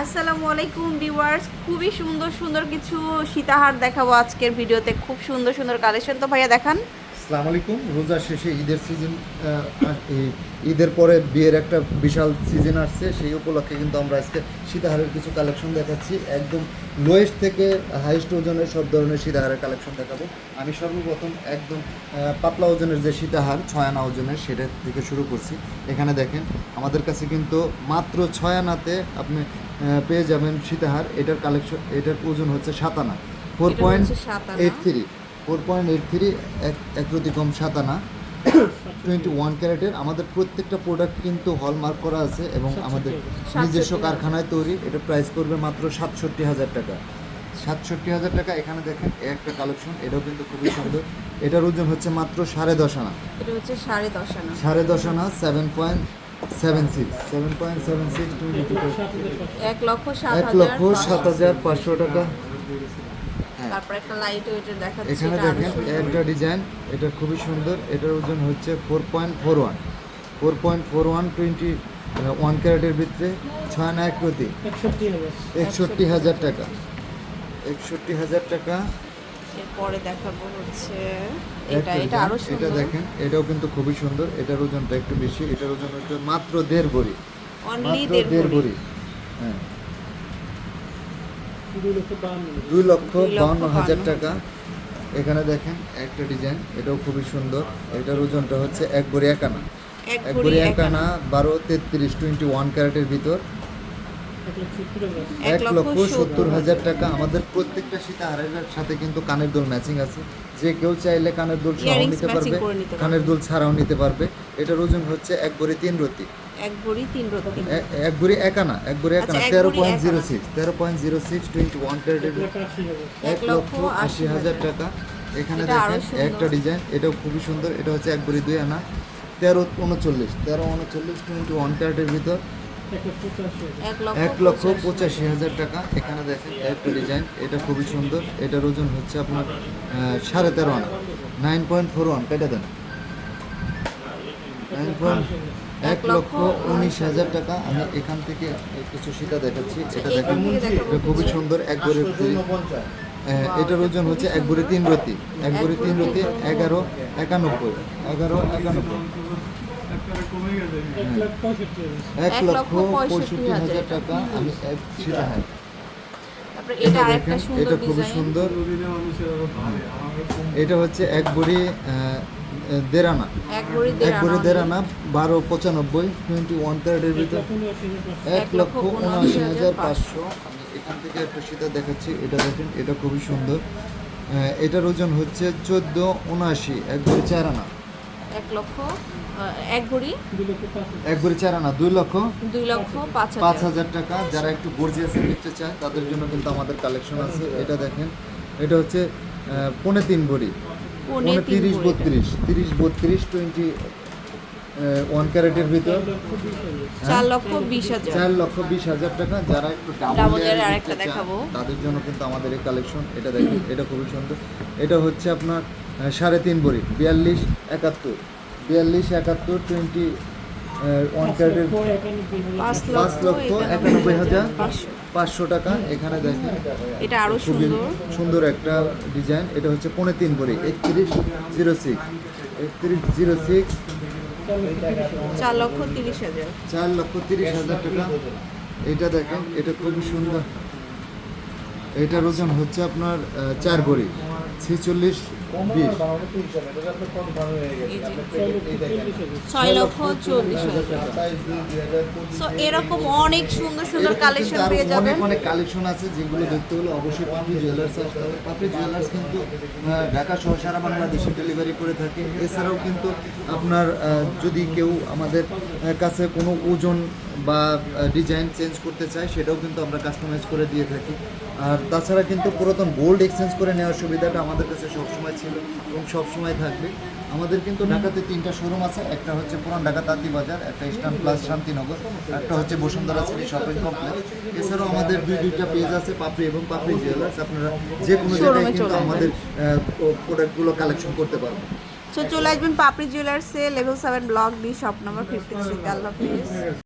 আসসালামু আলাইকুম ভিউয়ার্স, খুবই সুন্দর সুন্দর কিছু সীতাহার দেখাবো আজকের ভিডিওতে। খুব সুন্দর সুন্দর কালেকশন তো ভাইয়া দেখান। আসসালামু আলাইকুম। রোজার শেষে ঈদের সিজন ঈদের পরে বিয়ের একটা বিশাল সিজন আসছে, সেই উপলক্ষে কিন্তু আমরা আজকে সীতাহারের কিছু কালেকশন দেখাচ্ছি। একদম লোয়েস্ট থেকে হাইস্ট ওজনের সব ধরনের সীতাহারের কালেকশন দেখাবো। আমি সর্বপ্রথম একদম পাতলা ওজনের যে সীতাহার ছয় আনা ওজনের সেটা থেকে শুরু করছি। এখানে দেখেন, আমাদের কাছে কিন্তু মাত্র ছয় আনাতে আপনি পেয়ে যাবেন সীতাহার। এটার কালেকশন এটার ওজন হচ্ছে সাতানা four point eight three four point eight three এক কম সাত আনা। টোয়েন্টি ওয়ান ক্যারেটের। আমাদের প্রত্যেকটা প্রোডাক্ট কিন্তু হলমার্ক করা আছে এবং আমাদের নিজস্ব কারখানায় তৈরি। এটা প্রাইস করবে মাত্র সাতষট্টি হাজার টাকা। সাতষট্টি হাজার টাকা। এখানে দেখেন একটা কালেকশন এটাও কিন্তু খুবই সুন্দর। এটার ওজন হচ্ছে মাত্র সাড়ে দশ আনা। এটা হচ্ছে সাড়ে দশ আনা। সাড়ে দশ আনা seven point seven six seven point seven six এক লক্ষ এক লক্ষ সাত হাজার পাঁচশো টাকা। হ্যাঁ। তারপর একটা লাইট ওয়েটের দেখাচ্ছি এখানে দেখেন একটা ডিজাইন এটা খুবই সুন্দর এটার ওজন হচ্ছে four point four one four point four one twenty one ক্যারেটের ভিতরে ছয় না এক প্রতি একষট্টি হাজার টাকা। একষট্টি হাজার টাকা এরপরে দেখাবো হচ্ছে এটা এটা আরও design। এটা দেখেন এটাও কিন্তু খুবই সুন্দর এটার ওজনটা একটু বেশি এটার ওজন হচ্ছে মাত্র দেড় ভরি। অনলি দেড় ভরি। হ্যাঁ। দুই লক্ষ বাউন্ন হাজার। টাকা। এখানে দেখেন একটা ডিজাইন এটাও খুবই সুন্দর এটার ওজনটা হচ্ছে এক ভরি এক আনা এক ভরি ভরি এক এক আনা বারো তেত্রিশ টোয়েন্টি ওয়ান ক্যারেটের ভিতর। এক লক্ষ সত্তর হাজার এক এক টাকা। আমাদের প্রত্যেকটা সীতাহারের সাথে কিন্তু কানের দুল ম্যাচিং আছে। যে কেউ চাইলে কানের দুল Earrings নিতে পারবে। কানের দুল ছাড়াও নিতে পারবে। এটার ওজন হচ্ছে এক ভরি তিন রতি। এক ভরি তিন রত্তি এ- এক ভরি এক আনা এক ভরি এক আচ্ছা, আনা তেরো পয়েন্ট জিরো সিক্স তেরো point zero six twenty one ক্যারেটের এক লক্ষ আশি হাজার। এক লক্ষ আশি হাজার টাকা। এখানে দেখেন একটা ডিজাইন এটাও খুবই সুন্দর এটা হচ্ছে এক ভরি দুই আনা তেরো উনচল্লিশ তেরো উনচল্লিশ টোয়েন্টি ওয়ান ক্যারেটের ভিতর। এক লক্ষ পঁচাশি হাজার টাকা। এখানে দেখেন একটা ডিজাইন এটা খুবই সুন্দর। এটার ওজন হচ্ছে আপনার সাড়ে তেরো আনা। নাইন পয়েন্ট ফোর ওয়ান কেটে দেন। নাইন পয়েন্ট এক লক্ষ উনিশ হাজার টাকা। আমি এখান থেকে কিছু সীতা দেখাচ্ছি। এটা দেখেন এটা খুবই সুন্দর এক ভরি এটার ওজন হচ্ছে এক ভরি তিন রতি এক ভরি তিন রতি এগারো একানব্বই। এগারো একানব্বই। এক লক্ষ পঁয়ষট্টি হাজার। এক লক্ষ পঁয়ষট্টি হাজার টাকা আমি এক হ্যাঁ। এটা আরেকটা সুন্দর এটা খুবই সুন্দর। এটা হচ্ছে এক বড়ি দেড় আনা এক বড়ি আনা বারো পঁচানব্বই টোয়েন্টি ওয়ান ক্যারেটের এক ভিতর। লক্ষ উনআশি হাজার এক লক্ষ উনআশি হাজার পাঁচশো। আমি এখান থেকে একটা সীতা দেখাচ্ছি। এটা দেখেন এটা খুবই সুন্দর। এটার ওজন হচ্ছে চোদ্দ উনআশি এক বড়ি চার আনা। এক লক্ষ এক ভরি? এক বড়ি চার আনা দুই লক্ষ? দুই লক্ষ পাঁচ হাজার। টাকা। যারা একটু গর্জিয়াসে দেখতে চায় তাদের জন্য কিন্তু আমাদের কালেকশন আছে। এটা দেখেন এটা হচ্ছে পৌনে তিন ভরি। পৌনে তিরিশ বত্রিশ। তিরিশ বত্রিশ টোয়েন্টি ওয়ান ক্যারেটের ভিতর। চার লক্ষ বিশ হাজার। চার লক্ষ বিশ হাজার চার লক্ষ বিশ হাজার টাকা যারা একটু ডাবল আরেকটা দেখাবো। তাদের জন্য কিন্তু আমাদের এই কালেকশন এটা দেখেন এটা খুবই সুন্দর। এটা হচ্ছে আপনার সাড়ে তিন ভরি বিয়াল্লিশ একাত্তর। বিয়াল্লিশ একাত্তর টোয়েন্টি ওয়ান ক্যারেটের পাঁচ লক্ষ একানব্বই হাজার পাঁচশো। পাঁচশো টাকা এখানে দেখেন। এটা আরও খুবই সুন্দর। সুন্দর একটা ডিজাইন। এটা হচ্ছে পৌনে তিন ভরি একত্রিশ জিরো সিক্স একত্রিশ জিরো সিক্স চার লক্ষ তিরিশ হাজার। চার লক্ষ তিরিশ হাজার টাকা। এটা দেখেন এটা খুবই সুন্দর। এটার ওজন হচ্ছে আপনার চার ভরি ছেচল্লিশ ছয় লক্ষ চল্লিশ সো এরকম অনেক সুন্দর সুন্দর কালেকশন পেয়ে যাবেন। অনেক কালেকশন আছে যেগুলো দেখতে হলে অবশ্যই পাপড়ি জুয়েলার্স আসতে হবে। পাপড়ি জুয়েলার্স কিন্তু ঢাকা সহ সারা বাংলাদেশে ডেলিভারি করে থাকে। এছাড়াও কিন্তু আপনার যদি কেউ আমাদের কাছে কোনো ওজন বা ডিজাইন চেঞ্জ করতে চায় সেটাও কিন্তু আমরা কাস্টমাইজ করে দিয়ে থাকি। আর তাছাড়া কিন্তু পুরাতন গোল্ড এক্সচেঞ্জ করে নেওয়ার সুবিধাটা আমাদের কাছে সবসময় ছিল এবং সবসময় থাকবে। আমাদের কিন্তু ঢাকাতে তিনটা শোরুম আছে একটা হচ্ছে পুরান ঢাকা তাঁতি বাজার একটা ইস্টার্ন প্লাস শান্তিনগর একটা হচ্ছে বসুন্ধরা সিটি শপিং কমপ্লেক্স এছাড়াও আমাদের দুই দুইটা পেজ আছে পাপড়ি এবং পাপড়ি জুয়েলার্স আপনারা যে কোনো জায়গায় কিন্তু আমাদের প্রোডাক্টগুলো কালেকশন করতে পারবেন। সো চলে আসবেন পাপড়ি জুয়েলার্সে level seven block B shop number fifty আল্লাহ হাফিজ